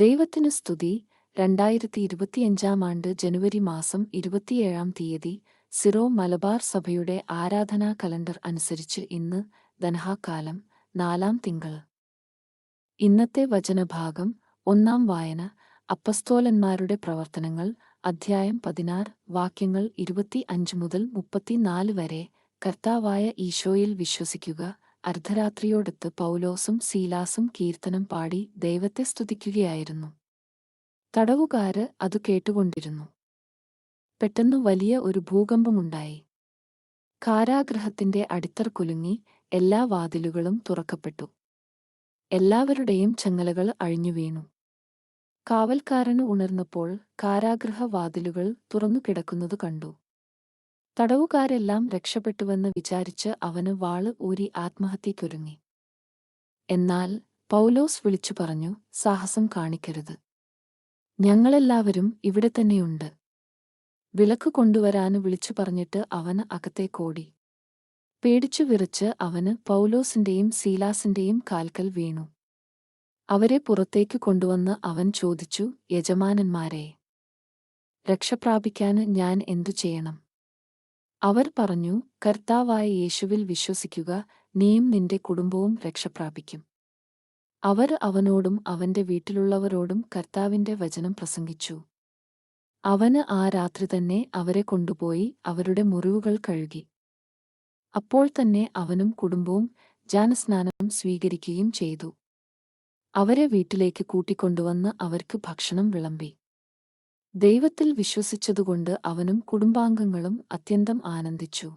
ദൈവത്തിന് സ്തുതി. രണ്ടായിരത്തി ഇരുപത്തിയഞ്ചാം ആണ്ട് ജനുവരി മാസം ഇരുപത്തിയേഴാം തീയതി സിറോ മലബാർ സഭയുടെ ആരാധനാ കലണ്ടർ അനുസരിച്ച് ഇന്ന് ധനഹാക്കാലം നാലാം തിങ്കൾ. ഇന്നത്തെ വചനഭാഗം ഒന്നാം വായന അപ്പസ്തോലന്മാരുടെ പ്രവർത്തനങ്ങൾ അധ്യായം പതിനാറ് വാക്യങ്ങൾ ഇരുപത്തി അഞ്ച് മുതൽ മുപ്പത്തിനാല് വരെ കർത്താവായ ഈശോയിൽ വിശ്വസിക്കുക. അർദ്ധരാത്രിയോടൊത്ത് പൗലോസും സീലാസും കീർത്തനം പാടി ദൈവത്തെ സ്തുതിക്കുകയായിരുന്നു. തടവുകാര് അത് കേട്ടുകൊണ്ടിരുന്നു. പെട്ടെന്ന് വലിയ ഒരു ഭൂകമ്പമുണ്ടായി. കാരാഗ്രഹത്തിന്റെ അടിത്തർ കുലുങ്ങി എല്ലാ വാതിലുകളും തുറക്കപ്പെട്ടു. എല്ലാവരുടെയും ചങ്ങലകൾ അഴിഞ്ഞു വീണു. കാവൽക്കാരന് ഉണർന്നപ്പോൾ കാരാഗ്രഹ വാതിലുകൾ തുറന്നു കിടക്കുന്നത് കണ്ടു. തടവുകാരെല്ലാം രക്ഷപ്പെട്ടുവെന്ന് വിചാരിച്ച് അവന് വാൾ ഊരി ആത്മഹത്യയ്ക്കൊരുങ്ങി എന്നാൽ പൗലോസ് വിളിച്ചു പറഞ്ഞു സാഹസം കാണിക്കരുത്. ഞങ്ങളെല്ലാവരും ഇവിടെ തന്നെയുണ്ട്. വിളക്ക് കൊണ്ടുവരാന് വിളിച്ചു പറഞ്ഞിട്ട് അവന് അകത്തേക്കോടി പേടിച്ചു വിറച്ച് അവന് പൗലോസിന്റെയും സീലാസിന്റെയും കാൽക്കൽ വീണു. അവരെ പുറത്തേക്ക് കൊണ്ടുവന്ന് അവൻ ചോദിച്ചു യജമാനന്മാരെ രക്ഷപ്രാപിക്കാന് ഞാൻ എന്തു ചെയ്യണം? അവർ പറഞ്ഞു കർത്താവായ യേശുവിൽ വിശ്വസിക്കുക നീയും നിന്റെ കുടുംബവും രക്ഷപ്രാപിക്കും. അവർ അവനോടും അവന്റെ വീട്ടിലുള്ളവരോടും കർത്താവിന്റെ വചനം പ്രസംഗിച്ചു. അവന് ആ രാത്രി തന്നെ അവരെ കൊണ്ടുപോയി അവരുടെ മുറിവുകൾ കഴുകി. അപ്പോൾ തന്നെ അവനും കുടുംബവും ജാനസ്നാനം സ്വീകരിക്കുകയും ചെയ്തു. അവരെ വീട്ടിലേക്ക് കൂട്ടിക്കൊണ്ടുവന്ന് അവർക്ക് ഭക്ഷണം വിളമ്പി. ദൈവത്തിൽ വിശ്വസിച്ചതുകൊണ്ട് അവനും കുടുംബാംഗങ്ങളും അത്യന്തം ആനന്ദിച്ചു.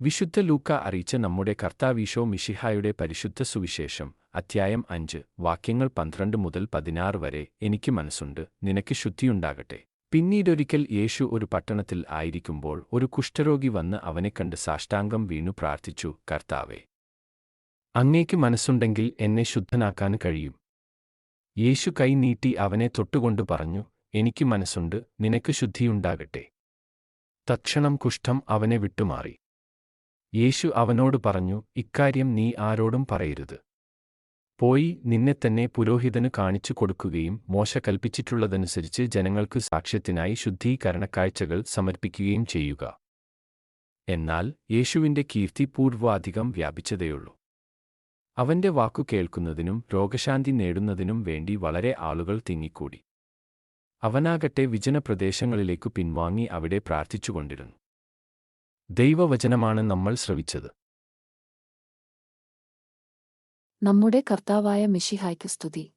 വിശുദ്ധ ലൂക്ക അറിയിച്ച നമ്മുടെ കർത്താവീശോ മിഷിഹായുടെ പരിശുദ്ധ സുവിശേഷം അധ്യായം അഞ്ച് വാക്യങ്ങൾ പന്ത്രണ്ട് മുതൽ പതിനാറ് വരെ എനിക്ക് മനസ്സുണ്ട് നിനക്ക് ശുദ്ധിയുണ്ടാകട്ടെ. പിന്നീടൊരിക്കൽ യേശു ഒരു പട്ടണത്തിൽ ആയിരിക്കുമ്പോൾ ഒരു കുഷ്ഠരോഗി വന്ന് അവനെ കണ്ട് സാഷ്ടാംഗം വീണു പ്രാർത്ഥിച്ചു കർത്താവേ അങ്ങേക്ക് മനസ്സുണ്ടെങ്കിൽ എന്നെ ശുദ്ധനാക്കാൻ കഴിയും. യേശു കൈ നീട്ടി അവനെ തൊട്ടുകൊണ്ടു പറഞ്ഞു എനിക്ക് മനസ്സുണ്ട് നിനക്ക് ശുദ്ധിയുണ്ടാകട്ടെ. തക്ഷണം കുഷ്ഠം അവനെ വിട്ടുമാറി. യേശു അവനോട് പറഞ്ഞു ഇക്കാര്യം നീ ആരോടും പറയരുത്. പോയി നിന്നെ തന്നെ പുരോഹിതന് കാണിച്ചു കൊടുക്കുകയും മോശ കൽപ്പിച്ചിട്ടുള്ളതനുസരിച്ച് ജനങ്ങൾക്ക് സാക്ഷ്യത്തിനായി ശുദ്ധീകരണക്കാഴ്ചകൾ സമർപ്പിക്കുകയും ചെയ്യുക. എന്നാൽ യേശുവിന്റെ കീർത്തി പൂർവാധികം വ്യാപിച്ചതേയുള്ളൂ. അവന്റെ വാക്കു കേൾക്കുന്നതിനും രോഗശാന്തി നേടുന്നതിനും വേണ്ടി വളരെ ആളുകൾ തിങ്ങിക്കൂടി. അവനാകട്ടെ വിജനപ്രദേശങ്ങളിലേക്കു പിൻവാങ്ങി അവിടെ പ്രാർത്ഥിച്ചുകൊണ്ടിരുന്നു. ദൈവവചനമാണ് നമ്മൾ ശ്രവിച്ചത്. നമ്മുടെ കർത്താവായ മിഷിഹായ്ക്ക് സ്തുതി.